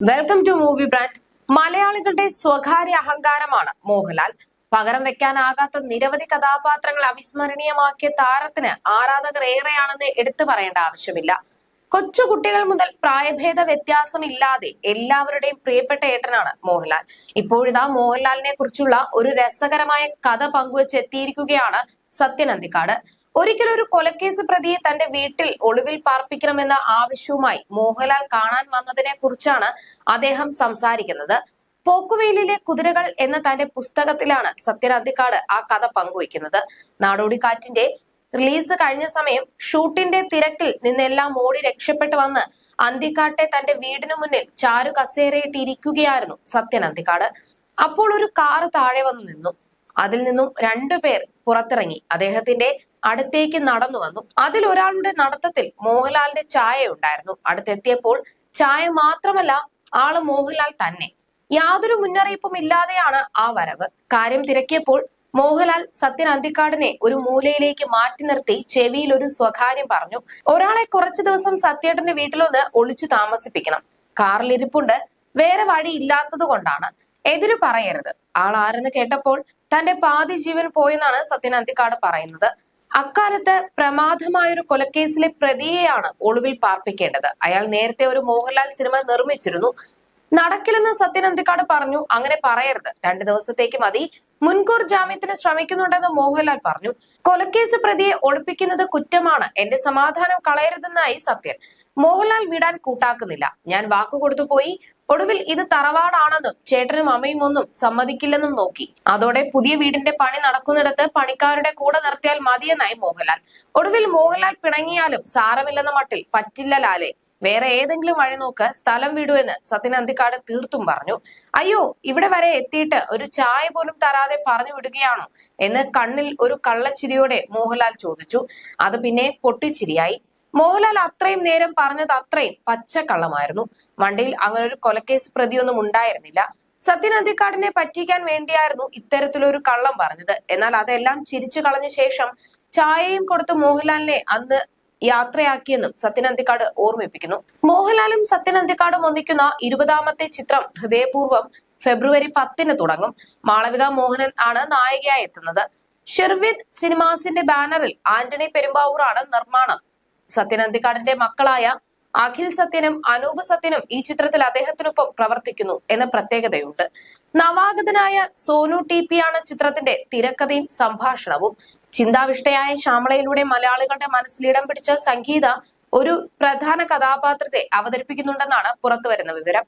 Welcome to movie brand മലയാളികളുടെ സ്വകാര്യ അഹങ്കാരമാണ് മോഹൻലാൽ. പകരം വെക്കാനാകാത്ത നിരവധി കഥാപാത്രങ്ങൾ അവിസ്മരണീയമാക്കിയ താരത്തിന് ആരാധകർ ഏറെയാണെന്ന് എടുത്തു പറയേണ്ട ആവശ്യമില്ല. കൊച്ചുകുട്ടികൾ മുതൽ പ്രായഭേദ വ്യത്യാസമില്ലാതെ എല്ലാവരുടെയും പ്രിയപ്പെട്ട ഏട്ടനാണ് മോഹൻലാൽ. ഇപ്പോഴിതാ മോഹൻലാലിനെ കുറിച്ചുള്ള ഒരു രസകരമായ കഥ പങ്കുവച്ച് എത്തിയിരിക്കുകയാണ് അന്തിക്കാട് ഒരിക്കൽ ഒരു കൊലക്കേസ് പ്രതിയെ തന്റെ വീട്ടിൽ ഒളിവിൽ പാർപ്പിക്കണമെന്ന ആവശ്യവുമായി മോഹൻലാൽ കാണാൻ വന്നതിനെ കുറിച്ചാണ് അദ്ദേഹം സംസാരിക്കുന്നത്. പോക്കുവെയിലിലെ കുതിരകൾ എന്ന തന്റെ പുസ്തകത്തിലാണ് സത്യൻ അന്തിക്കാട് ആ കഥ പങ്കുവയ്ക്കുന്നത്. നാടോടിക്കാറ്റിന്റെ റിലീസ് കഴിഞ്ഞ സമയം ഷൂട്ടിന്റെ തിരക്കിൽ നിന്നെല്ലാം ഓടി രക്ഷപ്പെട്ടു വന്ന് അന്തിക്കാട്ടെ തന്റെ വീടിനു മുന്നിൽ ചാരു കസേരയിട്ടിരിക്കുകയായിരുന്നു സത്യൻ അന്തിക്കാട് അപ്പോൾ ഒരു കാറ് താഴെ വന്നു നിന്നു. അതിൽ നിന്നും രണ്ടുപേർ പുറത്തിറങ്ങി. അദ്ദേഹത്തിന്റെ അടുത്തേക്ക് നടന്നു വന്നു. അതിൽ ഒരാളുടെ നടത്തത്തിൽ മോഹൻലാലിന്റെ ചായ ഉണ്ടായിരുന്നു. അടുത്തെത്തിയപ്പോൾ ചായ മാത്രമല്ല ആൾ മോഹൻലാൽ തന്നെ. യാതൊരു മുന്നറിയിപ്പും ഇല്ലാതെയാണ് ആ വരവ്. കാര്യം തിരക്കിയപ്പോൾ മോഹൻലാൽ സത്യൻ അന്തിക്കാടിനെ ഒരു മൂലയിലേക്ക് മാറ്റി നിർത്തി ചെവിയിൽ ഒരു സ്വകാര്യം പറഞ്ഞു. ഒരാളെ കുറച്ചു ദിവസം സത്യേട്ടന്റെ വീട്ടിലൊന്ന് ഒളിച്ചു താമസിപ്പിക്കണം. കാറിൽ ഇരിപ്പുണ്ട്. വേറെ വഴി ഇല്ലാത്തത് കൊണ്ടാണ്. എതിരു പറയരുത്. ആൾ ആരെന്ന് കേട്ടപ്പോൾ തന്റെ പാതി ജീവൻ പോയെന്നാണ് സത്യൻ അന്തിക്കാട് പറയുന്നത്. അക്കാലത്ത് പ്രമാദമായൊരു കൊലക്കേസിലെ പ്രതിയെയാണ് ഒളിവിൽ പാർപ്പിക്കേണ്ടത്. അയാൾ നേരത്തെ ഒരു മോഹൻലാൽ സിനിമ നിർമ്മിച്ചിരുന്നു. നടക്കില്ലെന്ന് സത്യൻ അന്തിക്കാട് പറഞ്ഞു. അങ്ങനെ പറയരുത്. രണ്ടു ദിവസത്തേക്ക് മതി. മുൻകൂർ ജാമ്യത്തിന് ശ്രമിക്കുന്നുണ്ടെന്ന് മോഹൻലാൽ പറഞ്ഞു. കൊലക്കേസ് പ്രതിയെ ഒളിപ്പിക്കുന്നത് കുറ്റമാണ്. എന്റെ സമാധാനം കളയരുതെന്നായി സത്യൻ. മോഹൻലാൽ വിടാൻ കൂട്ടാക്കുന്നില്ല. ഞാൻ വാക്കുകൊടുത്തു പോയി. ഒടുവിൽ ഇത് തറവാടാണെന്നും ചേട്ടനും അമ്മയും ഒന്നും സമ്മതിക്കില്ലെന്നും നോക്കി. അതോടെ പുതിയ വീടിന്റെ പണി നടക്കുന്നിടത്ത് പണിക്കാരുടെ കൂടെ നിർത്തിയാൽ മതിയെന്നായി മോഹൻലാൽ. ഒടുവിൽ മോഹൻലാൽ പിണങ്ങിയാലും സാരമില്ലെന്ന മട്ടിൽ പറ്റില്ല ലാലെ. വേറെ ഏതെങ്കിലും വഴി നോക്ക് സ്ഥലം വിടൂ എന്ന് സത്യൻ അന്തിക്കാട് തീർത്തും പറഞ്ഞു. അയ്യോ ഇവിടെ വരെ എത്തിയിട്ട് ഒരു ചായ പോലും തരാതെ പറഞ്ഞു വിടുകയാണോ എന്ന് കണ്ണിൽ ഒരു കള്ളച്ചിരിയോടെ മോഹൻലാൽ ചോദിച്ചു. അത് പിന്നെ പൊട്ടിച്ചിരിയായി. മോഹൻലാൽ അത്രയും നേരം പറഞ്ഞത് അത്രയും പച്ചക്കള്ളമായിരുന്നു. വണ്ടിയിൽ അങ്ങനെ ഒരു കൊലക്കേസ് പ്രതിയൊന്നും ഉണ്ടായിരുന്നില്ല. സത്യൻ അന്തിക്കാടിനെ പറ്റിക്കാൻ വേണ്ടിയായിരുന്നു ഇത്തരത്തിലൊരു കള്ളം പറഞ്ഞത്. എന്നാൽ അതെല്ലാം ചിരിച്ചു കളഞ്ഞ ശേഷം ചായയും കൊടുത്ത് മോഹൻലാലിനെ അന്ന് യാത്രയാക്കിയെന്നും സത്യൻ അന്തിക്കാട് ഓർമ്മിപ്പിക്കുന്നു. മോഹൻലാലും സത്യൻ അന്തിക്കാടും ഒന്നിക്കുന്ന ഇരുപതാമത്തെ ചിത്രം ഹൃദയപൂർവം ഫെബ്രുവരി പത്തിന് തുടങ്ങും. മാളവിക മോഹനൻ ആണ് നായികയായി എത്തുന്നത്. ഷിർവിദ് സിനിമാസിന്റെ ബാനറിൽ ആന്റണി പെരുമ്പാവൂർ ആണ് നിർമ്മാണം. സത്യൻ അന്തിക്കാടിന്റെ മക്കളായ അഖിൽ സത്യനും അനൂപ് സത്യനും ഈ ചിത്രത്തിൽ അദ്ദേഹത്തിനൊപ്പം പ്രവർത്തിക്കുന്നു എന്ന പ്രത്യേകതയുണ്ട്. നവാഗതനായ സോനു ടി പി ആണ് ചിത്രത്തിന്റെ തിരക്കഥയും സംഭാഷണവും. ചിന്താവിഷ്ടയായ ശ്യാമളയിലൂടെ മലയാളികളുടെ മനസ്സിലിടം പിടിച്ച സംഗീത ഒരു പ്രധാന കഥാപാത്രത്തെ അവതരിപ്പിക്കുന്നുണ്ടെന്നാണ് പുറത്തുവരുന്ന വിവരം.